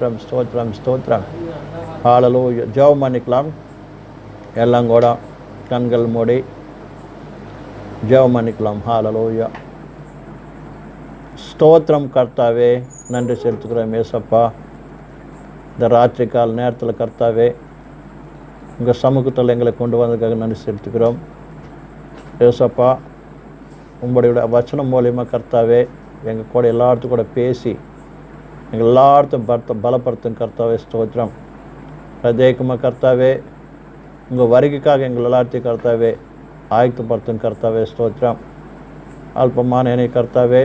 ஸ்தோத்ரம் ஸ்தோத்ரம் ஸ்தோத்திரம். ஹாலலோ ஜெபம் பண்ணிக்கலாம். எல்லாம் கூட கண்கள் மூடி ஜெபம் பண்ணிக்கலாம். ஹாலலோயா ஸ்தோத்திரம் கர்த்தாவே நன்றி செலுத்துக்கிறோம் ஏசப்பா இந்த ராத்திரி கால நேரத்தில் கர்த்தாவே உங்கள் சமூகத்தில் எங்களை கொண்டு வந்ததுக்காக நன்றி செலுத்துக்கிறோம் ஏசப்பா உங்களுடைய வச்சனம் மூலியமாக கர்த்தாவே எங்கள் கூட எல்லாத்துக்கும் கூட பேசி எல்லாத்தையும் பர்த்த பலப்படுத்தும் கர்த்தாவே ஸ்தோத்திரம். பிரதேகமாக கர்த்தாவே உங்கள் வருகைக்காக எங்கள் எல்லாத்தையும் கர்த்தாவே ஆயத்தப்படுத்தும் கர்த்தாவே ஸ்தோத்திரம். அல்பமான என்னை கர்த்தாவே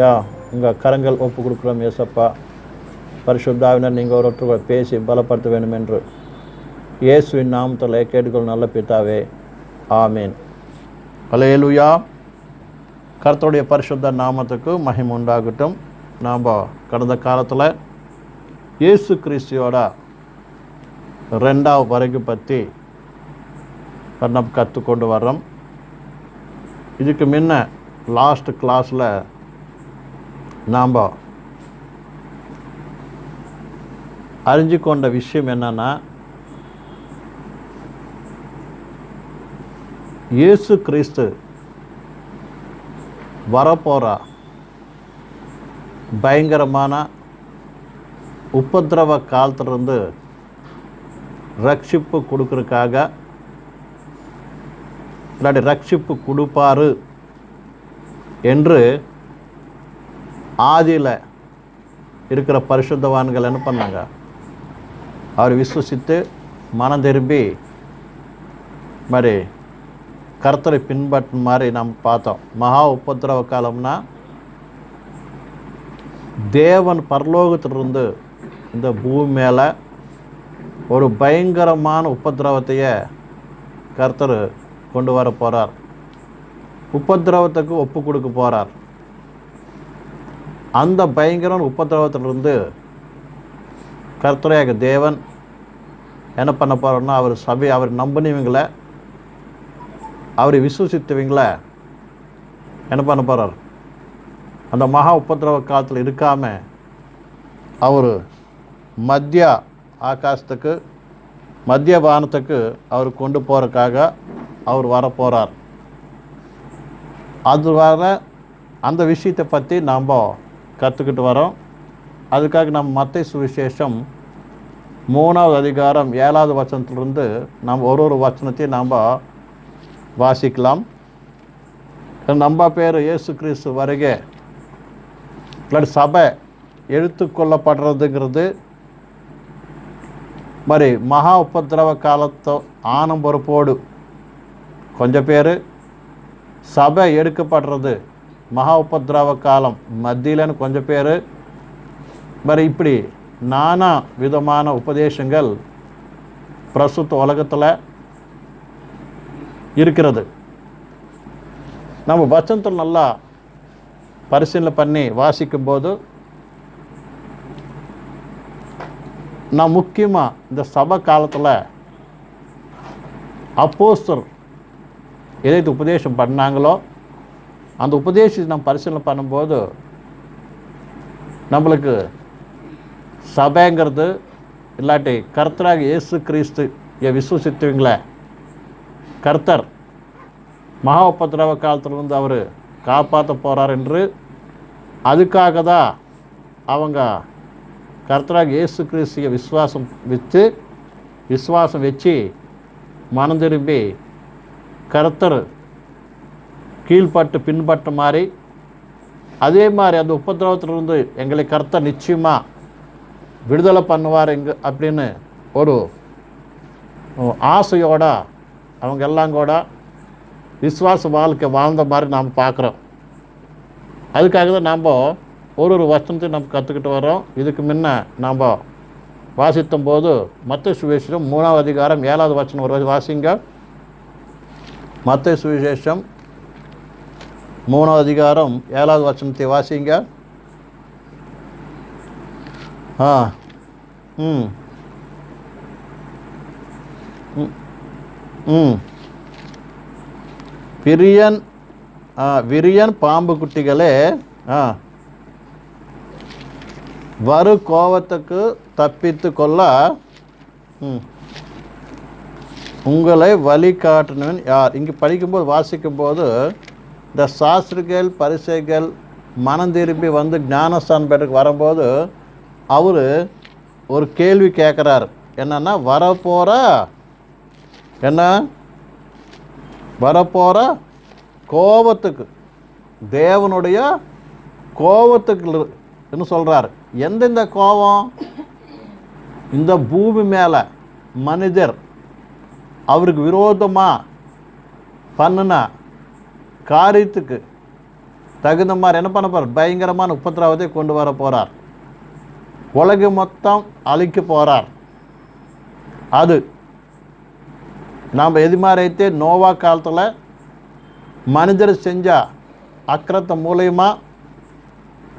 யா உங்கள் கரங்கள் ஒப்பு கொடுக்குறோம் ஏசப்பா பரிசுத்தாவினர் நீங்கள் ஒருத்தர் பேசி பலப்படுத்த வேண்டும் என்று. இயேசுவின் நாமத்தில் கேட்டுக்கொள் நல்ல பிதாவே ஆமீன். அலையலுயா கர்த்தருடைய பரிசுத்த நாமத்துக்கு மகிம் உண்டாகட்டும். நாம் கடந்த காலத்தில் இயேசு கிறிஸ்தியோட ரெண்டாவது வரைக்கு பற்றி நம்ம கற்றுக்கொண்டு வர்றோம். இதுக்கு முன்ன லாஸ்ட் கிளாஸில் நாம் அறிஞ்சு கொண்ட விஷயம் என்னன்னா இயேசு கிறிஸ்து வரப்போகிறா பயங்கரமான உபத்திரவ காலத்திலிருந்து ரட்சிப்பு கொடுக்கறதுக்காக இல்லாட்டி ரட்சிப்பு கொடுப்பாரு என்று ஆதியில் இருக்கிற பரிசுத்தவான்கள் என்ன பண்ணாங்க? அவர் விசுவசித்து மனம் திரும்பி மாதிரி கருத்தரை பின்பற்றும் மாதிரி நம்ம பார்த்தோம். மகா உபத்திரவ காலம்னா தேவன் பரலோகத்திலிருந்து இந்த பூமி மேலே ஒரு பயங்கரமான உபத்திரவத்தையே கர்த்தர் கொண்டு வர போகிறார் உபத்திரவத்துக்கு ஒப்பு கொடுக்க போகிறார் அந்த பயங்கர உபதிரவத்திலிருந்து கர்த்தரையாக தேவன் என்ன பண்ண போகிறோன்னா அவர் சபை அவர் நம்பினவங்களை அவரை விசுவசித்தவங்கள என்ன பண்ண போகிறார் அந்த மகா உபத்திரவ காலத்தில் இருக்காமல் அவர் மத்திய ஆகாசத்துக்கு மத்திய வானத்துக்கு அவர் கொண்டு போகிறதுக்காக அவர் வரப்போகிறார் அது வர அந்த விஷயத்தை பற்றி நாம் கற்றுக்கிட்டு வரோம். அதுக்காக நம்ம மத்திய சுவிசேஷம் மூணாவது அதிகாரம் ஏழாவது வசனத்திலிருந்து நாம் ஒரு ஒரு வசனத்தையும் நாம் வாசிக்கலாம். நம்ம பேர் இயேசு கிறிஸ்து வருகை. இல்லாட்டி சபை எடுத்துக்கொள்ளப்படுறதுங்கிறது மாதிரி மகா உபத்திரவ காலத்தோ ஆனம் பொறுப்போடு கொஞ்சம் பேர் சபை எடுக்கப்படுறது மகா உபதிரவ காலம் மத்தியிலன்னு கொஞ்சம் பேர். மாதிரி இப்படி நானா விதமான உபதேசங்கள் பிரசுத்த உலகத்தில் இருக்கிறது. நம்ம வசனத்தில் நல்லா பரிசீலனை பண்ணி வாசிக்கும்போது நான் முக்கியமாக இந்த சபை காலத்தில் அப்போஸ்தர் எதை உபதேசம் பண்ணாங்களோ அந்த உபதேசத்தை நம்ம பரிசீலனை பண்ணும்போது நம்மளுக்கு சபைங்கிறது இல்லாட்டி கர்த்தராக இயேசு கிறிஸ்து விசுவசித்தவங்கள கர்த்தர் மகா உபத்திரவ காலத்திலிருந்து அவர் காப்பாற்ற போகிறார் என்று அதுக்காக தான் அவங்க கர்த்தராக இயேசு கிறிஸ்திய விசுவாசம் வச்சு விசுவாசம் வச்சு மனம் திரும்பி கர்த்தர் கீழ்ப்பட்டு பின்பற்ற மாதிரி அதே மாதிரி அந்த உபதிரவத்திலிருந்து எங்களை கர்த்தர் நிச்சயமாக விடுதலை பண்ணுவார் எங்க அப்படின்னு ஒரு ஆசையோட அவங்க எல்லாம் கூட விஸ்வாச வாழ்க்கை வாழ்ந்த மாதிரி நாம் பார்க்குறோம். அதுக்காக தான் நாம் ஒரு ஒரு வசனத்தையும் நம்ம கற்றுக்கிட்டு வரோம் இதுக்கு முன்ன நாம் வாசித்தும் போது மத்த சுவிசேஷம் மூணாவது அதிகாரம் ஏழாவது வசனம் ஒரு வாசிங்க. மத்த சுவிசேஷம் மூணாவது அதிகாரம் ஏழாவது வசனத்தை வாசிங்க. ஆ ம் ம். பிரியன் விரியன் ஆ, விரியன் பாம்பு குட்டிகளே ஆ. வரு கோபத்துக்கு தப்பித்து கொள்ள உங்களை வழிகாட்டினவன் யார்? இங்கே படிக்கும்போது வாசிக்கும்போது இந்த சாஸ்திரிகள் பரிசைகள் மனம் திரும்பி வந்து ஞானஸ்தான் பேட்டுக்கு வரும்போது அவர் ஒரு கேள்வி கேட்குறாரு. என்னென்னா வரப்போகிற என்ன? வரப்போகிற கோபத்துக்கு தேவனுடைய கோபத்துக்கு என்ன சொல்கிறார் எந்தெந்த கோபம்? இந்த பூமி மேலே மனிதர் அவருக்கு விரோதமாக பண்ணின காரியத்துக்கு தகுந்த மாதிரி என்ன பண்ண போகிறார் பயங்கரமான உபத்திராவத்தை கொண்டு வர போகிறார் உலகு மொத்தம் அழிக்க போகிறார் அது நாம் எது நோவா காலத்தில் மனிதர் செஞ்ச அக்கிரத்தை மூலயமா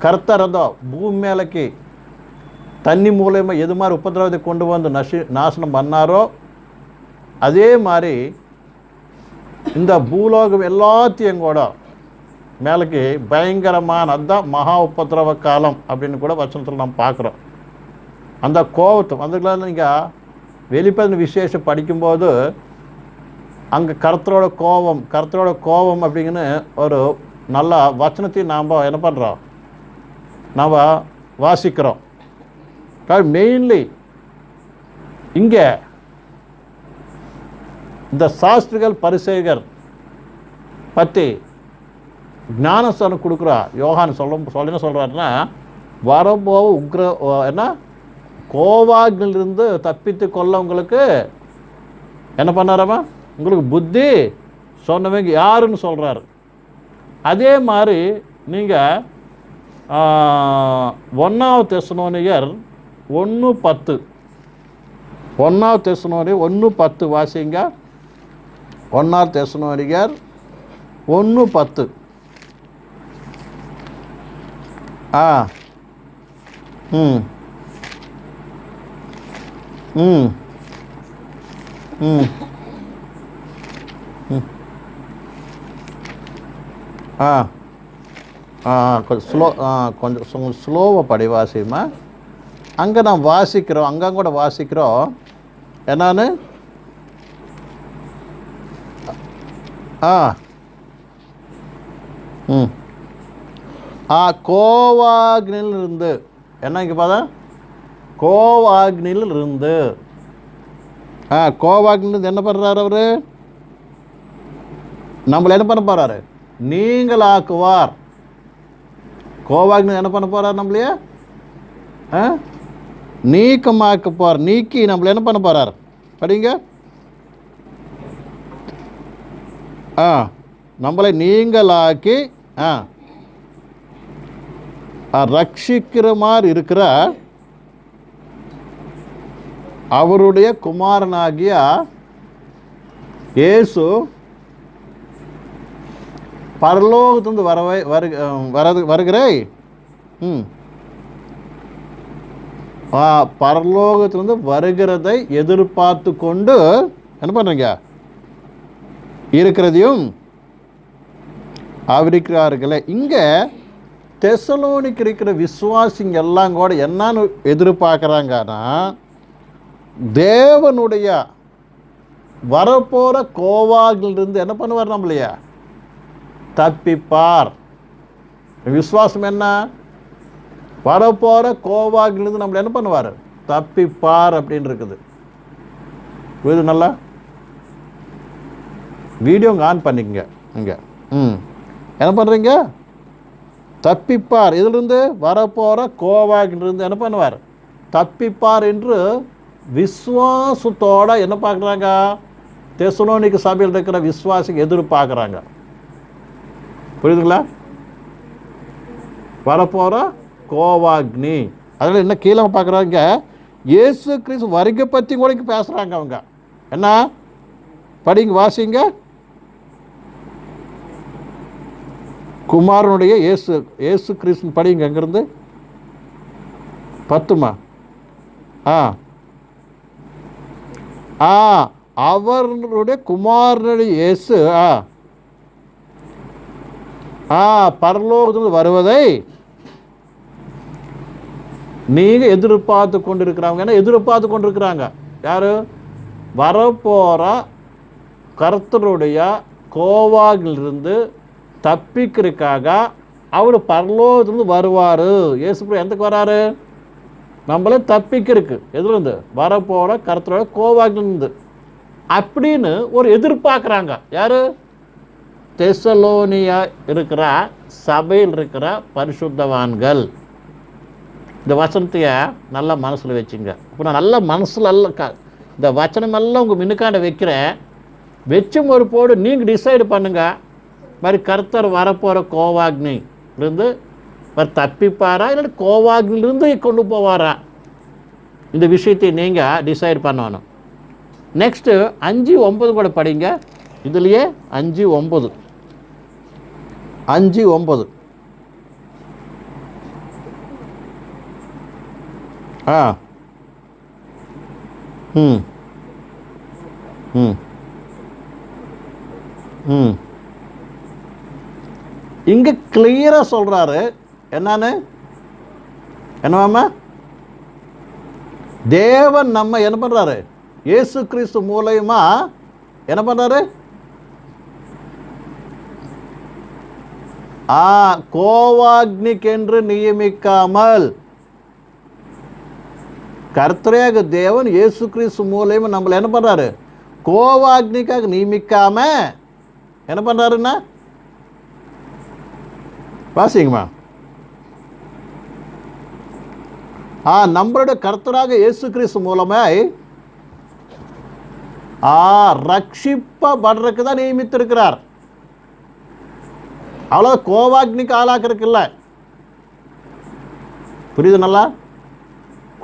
கர்த்தரதோ பூமி மேலக்கு தண்ணி மூலயமா எது மாதிரி உபதிரவத்தை கொண்டு வந்து நசி நாசனம் பண்ணாரோ அதே மாதிரி இந்த பூலோகம் எல்லாத்தையும் கூட மேலக்கு பயங்கரமான அதுதான் மகா உபதிரவ காலம் அப்படின்னு கூட வசனத்தில் நாம் பார்க்குறோம். அந்த கோபத்தை அதுக்குள்ள நீங்கள் வெளிப்பதின விசேஷம் படிக்கும்போது அங்கே கருத்தரோட கோபம் கருத்தரோட கோபம் அப்படிங்கன்னு ஒரு நல்ல வச்சனத்தையும் நாம் என்ன பண்ணுறோம் நாம் வாசிக்கிறோம். மெயின்லி இங்கே இந்த சாஸ்திரிகள் பரிசேகர் பற்றி ஞானஸ்தானம் கொடுக்குறா. யோகான் சொல்ல சொல்ல என்ன சொல்கிறாருன்னா வரம்போ உக்ர என்ன? கோவாகிலிருந்து தப்பித்து கொள்ளவங்களுக்கு என்ன பண்ணாரம்மா உங்களுக்கு புத்தி சொன்னவங்க யாருன்னு சொல்கிறாரு அதே மாதிரி நீங்கள் ஒன்றாவது தெசனோனியர் ஒன்று பத்து. ஒன்றாவது தெசனோனி ஒன்று பத்து வாசிங்க. ஒன்றாவது தெசனோனியர் ஒன்று பத்து. ஆ ம் ம் ம். கொஞ்சம் ஸ்லோ ஆ கொஞ்சம் ஸ்லோவாக படி வாசிமா அங்கே நான் வாசிக்கிறோம் அங்கே கூட வாசிக்கிறோம். என்னான்னு? ஆ. ம். ஆ கோவாக்னில் இருந்து என்ன இங்கே பார்த்தா கோவாக்னில் இருந்து ஆ கோவாக்னில் என்ன பண்ணுறாரு அவர்? நம்மளை என்ன பண்ண போகிறாரு நீங்களாக்குவார். கோவாக்னு என்ன பண்ண போகிறார் நம்மளைய? ஆ? நீக்கமாக்க போகிறார் நீக்கி நம்மளை என்ன பண்ண போகிறார் படிங்க. ஆ நம்மளை நீங்களாக்கி ஆ ஆ, ரட்சிக்கிற மாதிரி இருக்கிற அவருடைய குமாரனாகிய இயேசு பரலோகத்திலிருந்து வரவை வரு வரது வருகிறே ம். பரலோகத்திலிருந்து வருகிறதை எதிர்பார்த்து கொண்டு என்ன பண்ணுறீங்க இருக்கிறதையும் அவரிக்கிறார்களே இங்கே தெசலோனிக்கு இருக்கிற விசுவாசிங்க எல்லாம் கூட என்னன்னு எதிர்பார்க்குறாங்கன்னா தேவனுடைய வரப்போகிற கோவாகிலிருந்து என்ன பண்ணுவார் நம்மளையா? தப்பிப்பார். விசுவாசம் என்ன? வரப்போகிற கோவாகிலிருந்து நம்மளை என்ன பண்ணுவார்? தப்பிப்பார் அப்படின்னு இருக்குது. புரியுது நல்லா? வீடியோ ஆன் பண்ணிக்கங்க இங்கே. ம். என்ன பண்ணுறீங்க தப்பிப்பார். இதிலிருந்து வரப்போகிற கோவாகிலிருந்து என்ன பண்ணுவார்? தப்பிப்பார் என்று விஸ்வாசத்தோடு என்ன பார்க்குறாங்க? தெசலோனிக்கு சபையில் இருக்கிற விஸ்வாசிக்கு எதிர்பார்க்குறாங்க. புரியுதுங்களா? வரப்போகிற கோவாக்னி. அதில் என்ன கீழே பார்க்குறாங்க? இயேசு கிறிஸ்து வருகை பற்றி கூட பேசுகிறாங்க அவங்க. என்ன? படிங்க வாசிங்க. குமாரனுடைய இயேசு இயேசு கிறிஸ்து படிங்க அங்கேருந்து பத்துமா? ஆ. ஆ அவருடைய குமாரனுடைய இயேசு ஆ. ஆ பரலோகத்திலிருந்து வருவதை நீங்கள் எதிர்பார்த்து கொண்டு இருக்கிறாங்க ஏன்னா எதிர்பார்த்து கொண்டு இருக்கிறாங்க யார்? வரப்போகிற கர்த்தருடைய கோவாகிலிருந்து தப்பிக்கிறதுக்காக அவர் பரலோகத்திலிருந்து வருவார். இயேசு எந்தக்கு வராரு? நம்மள தப்பிக்கிறதுக்கு. எதுலேருந்து? வரப்போகிற கர்த்தரோட கோவாகிலிருந்து அப்படின்னு ஒரு எதிர்பார்க்குறாங்க. யார்? தெசலோனியா இருக்கிற சபையில் இருக்கிற பரிசுத்தவான்கள். இந்த வசனத்தைய நல்லா மனசில் வச்சுங்க. இப்போ நான் நல்லா மனசில் எல்லாம் க இந்த வச்சனமெல்லாம் உங்கள் மின்னுக்காண்ட வைக்கிறேன். வச்சு ஒரு போடு நீங்கள் டிசைடு பண்ணுங்கள் மாதிரி கர்த்தர் வரப்போகிற கோவாக்னி இருந்து மாதிரி தப்பிப்பாரா? இல்லை கோவாக்னிலிருந்து கொண்டு போவாரா? இந்த விஷயத்தை நீங்கள் டிசைட் பண்ணணும். நெக்ஸ்ட்டு அஞ்சு ஒம்பது கூட படிங்க. இதுலேயே அஞ்சு ஒம்பது அஞ்சு ஒம்பது ஆ. ம். ம். ம். இங்கே கிளியராக சொல்கிறாரு என்னன்னு? என்னவாம்மா தேவன் நம்ம என்ன பண்ணுறாரு இயேசு கிறிஸ்து மூலயமா என்ன பண்ணுறாரு ஆ கோவாக்னிக்கென்று நியமிக்காமல் கர்த்தரேக தேவன் இயேசு கிறிஸ்து மூலயமா நம்மளை என்ன பண்ணுறாரு கோவாக்னிக்காக நியமிக்காம என்ன பண்ணுறாருன்னா வாசிங்கம்மா. ஆ நம்மளுடைய கர்த்தராக இயேசு கிறிஸ்து மூலமாய் ஆ ரட்சிப்பப்படுறதுக்கு தான் நியமித்திருக்கிறார். அவ்வளோ கோவாக்னிக்கு ஆளாக்குறதுக்கு இல்லை புரியுது நல்லா?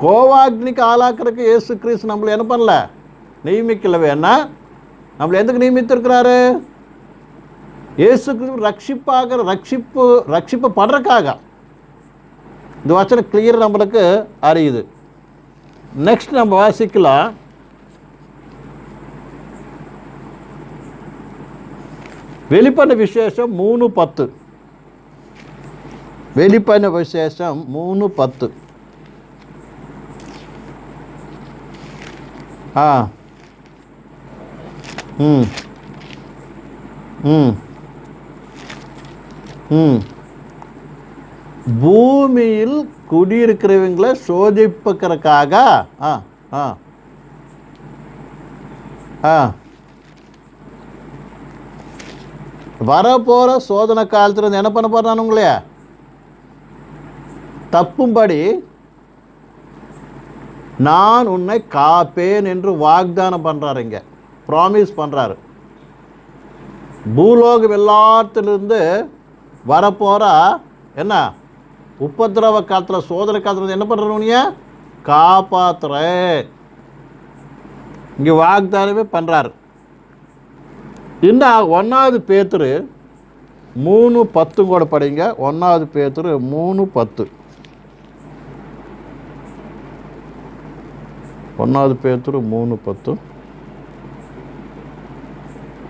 கோவாக்னிக்கு ஆளாக்குறதுக்கு ஏசு கிறிஸ்து நம்மளை என்ன பண்ணல? நியமிக்கல வேணா நம்மளை எதுக்கு நியமித்திருக்கிறாரு? ஏசு கிறிஸ்து ரட்சிப்பாகிற ரட்சிப்பு ரட்சிப்பு படுறதுக்காக இந்த வச்சனை கிளியர் நம்மளுக்கு அறியுது. நெக்ஸ்ட் நம்ம வாசிக்கலாம். வெளிப்பன விசேஷம் மூணு பத்து. வெளிப்பன விசேஷம் மூணு பத்து. ஆ. ம். ம். ம். பூமியில் குடியிருக்கிறவங்களை சோதிப்புக்கிறக்காக ஆ ஆ. ஆ. வரப்போகிற சோதனை காலத்தில் இருந்து என்ன பண்ண போகிறானுங்களே தப்பும்படி நான் உன்னை காப்பேன் என்று வாக்தானம் பண்ணுறாரு இங்கே. ப்ராமிஸ் பண்ணுறாரு பூலோகம் எல்லாத்திலிருந்து வரப்போகிற என்ன? உபத்திரவ காலத்தில் சோதனை காலத்தில் என்ன பண்ணுறவங்க காப்பாத்துறேன். இங்கே வாக்தானமே பண்ணுறாரு இன்னும் ஒன்றாவது பேத்துரு மூணு பத்து கூட படிங்க. ஒன்றாவது பேத்துரு மூணு பத்து. ஒன்றாவது பேத்துரு மூணு பத்து.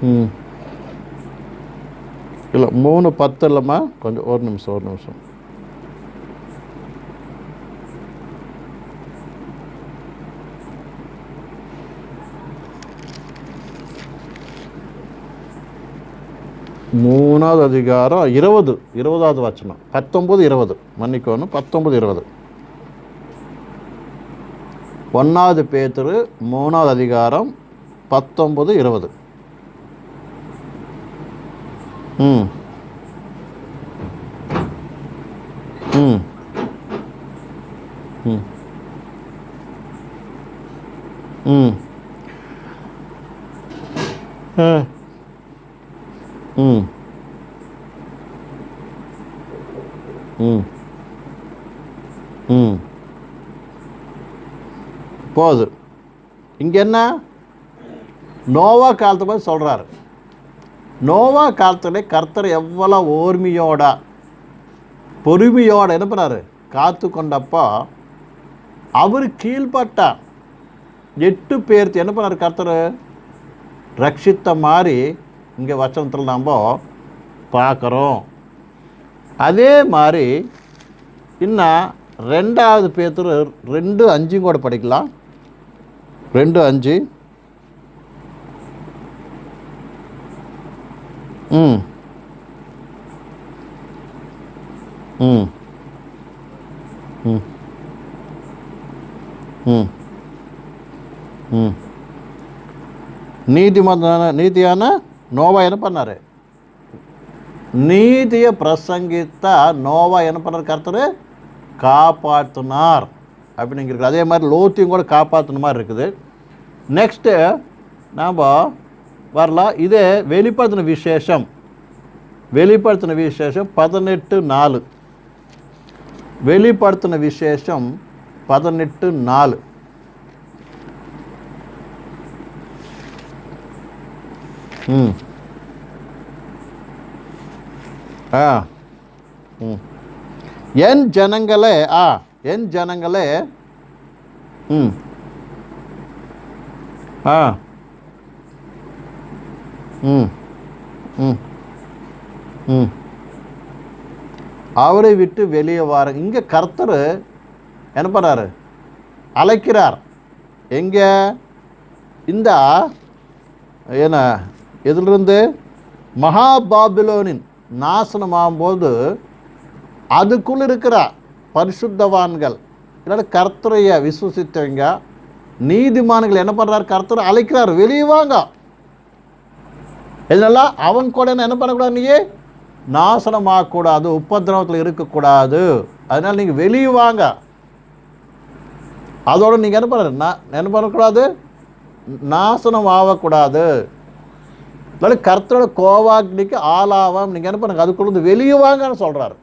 ம். இல்லை மூணு பத்து இல்லைம்மா. கொஞ்சம் ஒரு நிமிஷம் ஒரு நிமிஷம். மூணாவது அதிகாரம் இருபது இருபதாவது வச்சனம். பத்தொம்பது இருபது. மன்னிக்கணும் பத்தொம்பது இருபது. ஒன்றாவது பேத்துரு மூணாவது அதிகாரம் பத்தொம்பது இருபது. ம். ம். ம். ம். ஆ. ம். ம். ம். போகுது இங்கே என்ன? நோவா காலத்தை பற்றி சொல்கிறாரு நோவா காலத்தில் கர்த்தர் எவ்வளோ ஓர்மையோட பொறுமையோட என்ன பண்ணாரு காத்து கொண்டப்போ அவர் கீழ்பட்ட எட்டு பேர்த்து என்ன பண்ணார் கர்த்தர்? ரட்சித்த மாதிரி இங்கே வசனத்தில் நம்ம பார்க்குறோம் அதே மாதிரி இன்னும் ரெண்டாவது பேத்துரு ரெண்டு அஞ்சும் கூட படிக்கலாம். ரெண்டு அஞ்சு. ம். ம். ம். ம். ம். நீதிமன்றான நீதியான நோவா என்ன பண்ணார்? நீதியை பிரசங்கித்தா நோவா என்ன பண்ணார் கருத்தர்? காப்பாற்றினார் அப்படின்னு இருக்குது அதே மாதிரி லோத்தியும் கூட காப்பாற்றின மாதிரி இருக்குது. நெக்ஸ்ட்டு நாம் வரலாம். இது வெளிப்படுத்தின விசேஷம். வெளிப்படுத்தின விசேஷம் பதினெட்டு நாலு. வெளிப்படுத்தின விசேஷம் பதினெட்டு நாலு. ம். ஆ. ம். என் ஜனங்களே ஆ என் ஜனங்களே. ம். ஆ. ம். ம். ம். அவரை விட்டு வெளியே வார. இங்கே கர்த்தர் என்ன பண்ணுறாரு அழைக்கிறார். எங்கே? இந்த என்ன? இதிலிருந்து மகாபாபிலோனின் நாசனமாகும்போது அதுக்குள்ளே இருக்கிற பரிசுத்தவான்கள் இல்லாட்டி கர்த்தரையை விசுவசித்தவங்க நீதிமான்கள் என்ன பண்ணுறாரு கர்த்தரை அழைக்கிறார். வெளியே வாங்க. இதெல்லாம் அவன் கூட என்ன பண்ணக்கூடாது நீ நாசனமாகக்கூடாது உபதிரவத்தில் இருக்கக்கூடாது. அதனால் நீங்கள் வெளியே வாங்க. அதோடு நீங்கள் என்ன பண்ணுற நான் என்ன பண்ணக்கூடாது? நாசனம் ஆகக்கூடாது அதனால கர்த்தரோட கோவாக்னிக்கு ஆளாவாம். நீங்கள் என்ன பண்ணுங்க? அதுக்குள்ள வெளியே வாங்கன்னு சொல்கிறாரு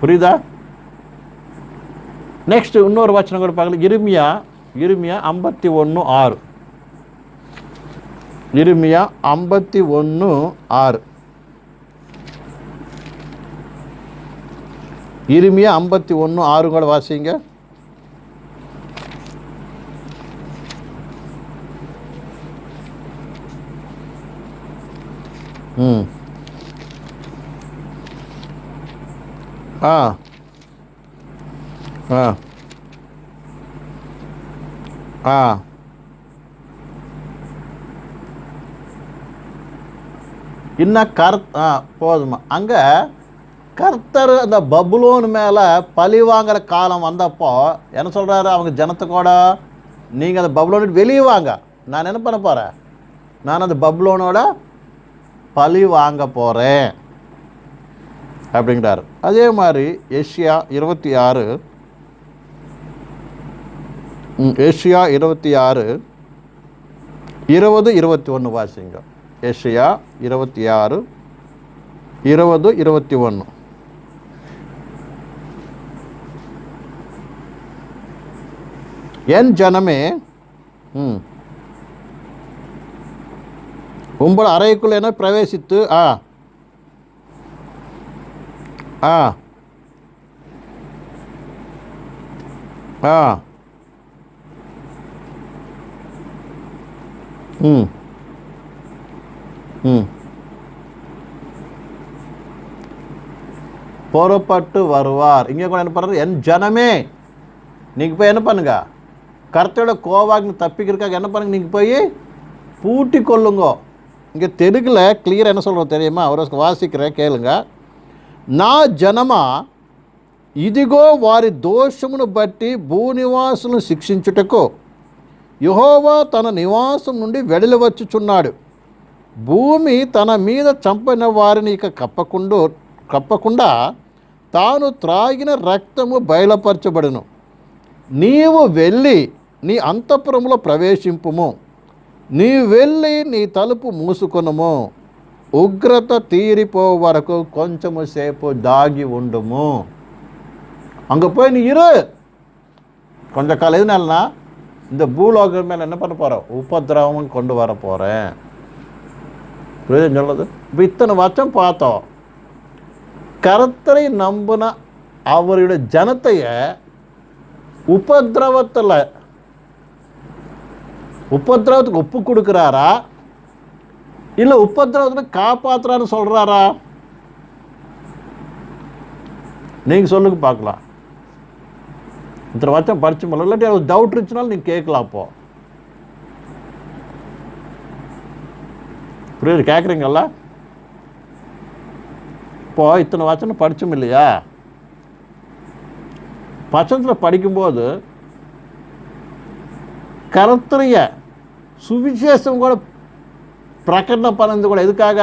புரியுதா? நெக்ஸ்ட் இன்னொரு வச்சனம் கூட பார்க்கல இருமியா இருமியா ஐம்பத்தி ஒன்று ஆறு. இருமியா ஐம்பத்தி ஒன்று ஆறு. இருமியா ஐம்பத்தி ஒன்று ஆறு கூட வாசிங்க. ம். ஆ. ஆ. ஆ. இன்னும் கர் ஆ போதுமா. அங்கே கர்த்தர் அந்த பபுலோன் மேலே பழி வாங்குற காலம் வந்தப்போ என்ன சொல்கிறாரு அவங்க ஜனத்தை கூட நீங்கள் அந்த பபுலோன் வெளியே வாங்க. நான் என்ன பண்ண போகிறேன் நான் அந்த பபுலோனோட பழி வாங்க போகிறேன் அப்படிங்கிறார். அதே மாதிரி ஏஷியா இருபத்தி ஆறு ஏஷியா இருபத்தி ஆறு இருபது இருபத்தி ஒன்று வாசிங்க. ஏஷியா இருபத்தி ஆறு இருபது இருபத்தி ஒன்று. என் ஜனமே ம் உங்கள் அறைக்குள் என்ன பிரவேசித்து ஆ. ஆ. ஆ. ம். ம். புறப்பட்டு வருவார். இங்கே கூட என்ன பண்ணுறது என் ஜனமே. நீங்கள் போய் என்ன பண்ணுங்க? கருத்தையோட கோவாக்கு தப்பிக்கிறதுக்காக என்ன பண்ணுங்க? நீங்கள் போய் பூட்டி கொள்ளுங்கோ இங்கே తెలుగులో క్లియర్ என்ன சொல்கிறோம் தெரியுமா? அவரை வாசிக்கிறேன் கேளுங்க. నా జనమ ఇదిగో వారి దోషమును బట్టి భూనివాసులను శిక్షించుటకు యుహోవా తన నివాసం నుండి వెడలివచ్చుచున్నాడు భూమి తన మీద చంపిన వారిని ఇక కప్పకుండా కప్పకుండా తాను త్రాగిన రక్తము బయలుపరచబడును నీవు వెళ్ళి నీ అంతఃపురంలో ప్రవేశింపుము నీ వెళ్ళి నీ తలుపు మూసుకొనుము ఉగ్రత తీరిపో వరకు కొంచెము సేపు దాగి ఉండుము அங்கே போய் நீ இரு கொஞ்ச காலம் எதுனாலனா இந்த பூலோகம் மேலே என்ன பண்ண போகிறேன் உபதிரவம் கொண்டு வர போகிறேன் புரியுது சொல்லுது இப்போ இத்தனை வருஷம் பார்த்தோம் கர்த்தரை நம்பின அவருடைய ஜனத்தைய உபதிரவத்தில் உபத்திரவத்துக்கு ஒப்பு கொடுக்குறாரா இல்லை உபத்திரவத்தில் காப்பாற்றுறான்னு சொல்கிறாரா நீங்கள் சொல்லுங்க பார்க்கலாம். இத்தனை வருஷம் படிச்சு முடியல. இல்லாட்டி அது டவுட் இருந்துச்சுனாலும் நீங்கள் கேட்கலாம் அப்போ. புரியுது? கேட்குறீங்களா இப்போ இத்தனை வசனம் படித்தோம் இல்லையா வசனத்தில் படிக்கும்போது கருத்துறைய சுவிசேஷம் கூட பிரகடனம் பண்ணது கூட எதுக்காக?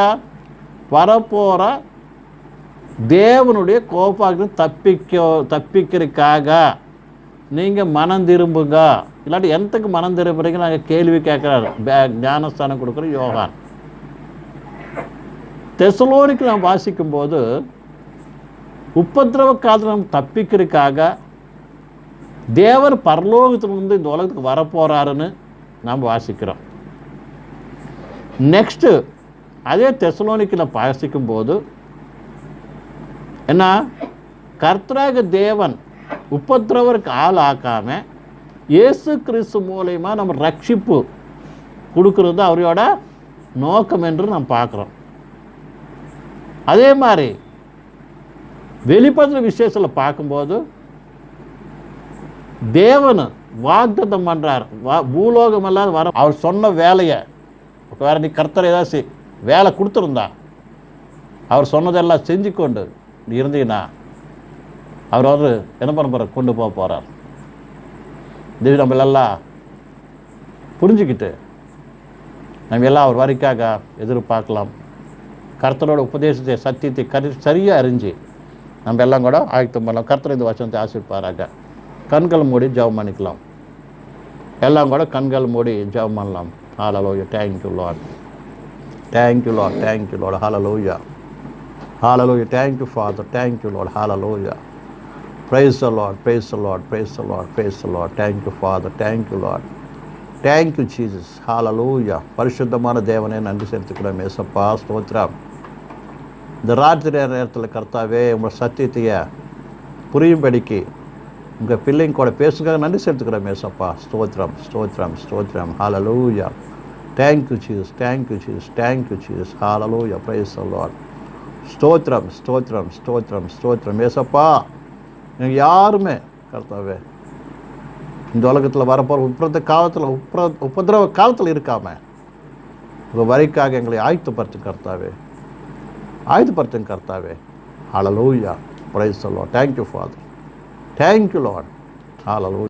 வரப்போகிற தேவனுடைய கோபாக்கு தப்பிக்க தப்பிக்கிறதுக்காக. நீங்கள் மனம் திரும்புங்க. இல்லாட்டி எந்தக்கு மனம் திரும்புறீங்க? நாங்கள் கேள்வி கேட்குறாரு. ஞானஸ்தானம் கொடுக்குற யோகான். தெசலோனிக்கு நாம் வாசிக்கும்போது உபத்திரவ காலத்தில் நம்ம தப்பிக்கிறதுக்காக தேவர் பரலோகத்திலிருந்து இந்த உலகத்துக்கு வரப்போகிறாருன்னு நாம் வாசிக்கிறோம். நெக்ஸ்ட்டு அதே தெசலோனிக்கில் வாசிக்கும்போது என்ன? கர்த்தராக தேவன் உபத்திரவருக்கு ஆள் ஆக்காம இயேசு கிறிஸ்து மூலயமா நம்ம ரட்சிப்பு கொடுக்கறது அவரோட நோக்கம் என்று நாம் பார்க்குறோம். அதே மாதிரி வெளிப்பதில் விசேஷத்தில் பார்க்கும்போது தேவன் வாக்தத்தம் பண்ணுறார் வா பூலோகமெல்லாம் வர அவர் சொன்ன வேலையை வேற நீ கர்த்தர் ஏதாச்சும் வேலை கொடுத்துருந்தா அவர் சொன்னதெல்லாம் செஞ்சு கொண்டு நீ இருந்தீங்கன்னா அவர் வந்து என்ன பண்ண போகிறார் கொண்டு போக போகிறார் தேவி நம்மளெல்லாம் புரிஞ்சுக்கிட்டு நம்ம எல்லாம் அவர் வரிக்காக எதிர்பார்க்கலாம். கர்த்தரோட உபதேசத்தை சத்தியத்தை கரு சரியாக அறிஞ்சு நம்ம எல்லாம் கூட ஆயத்தம் பண்ணலாம். கர்த்தர் இந்த வசனத்தை ஆசிர்ப்பாராக கண்கள் மூடி ஜெபம் பண்ணிக்கலாம். எல்லாம் கூட கண்கள் மூடி ஜெபம் பண்ணலாம் hallelujah thank you lord thank you lord thank you lord hallelujah hallelujah thank you father thank you lord hallelujah praise lord praise lord praise lord praise lord thank you father thank you lord thank you Jesus hallelujah பரிசுத்தமான தேவனே நன்றி செலுத்துக்கிறோம் ஏசப்பா ஸ்தோத்ரா இந்த ராத்திரி நேரத்தில் கர்த்தாவே உங்கள் சத்தியத்தையை புரியும்படிக்கு உங்கள் பிள்ளைங்க கூட பேசுங்க நன்றி செலுத்துக்கிறோம் ஏசப்பா ஸ்தோத்ரம் ஸ்தோத்ரம் ஸ்தோத்ரம் hallelujah thank you Jesus thank you Jesus thank you Jesus hallelujah you சொல்வார் ஸ்தோத்ரம் ஸ்தோத்ரம் ஸ்தோத்ரம் ஸ்தோத்ரம் ஏசப்பா நீங்கள் யாருமே கர்த்தாவே இந்த உலகத்தில் வரப்போகிற உப்புறத்த காலத்தில் உப்புற உபதிரவ காலத்தில் இருக்காம உங்கள் வரிக்காக எங்களை ஆயுத்தப்படுத்தும் கர்த்தாவே. ஆயுதப்படுத்துங்க கர்த்தாவே. ஹalleluya praise the thank you father thank you lord అలలు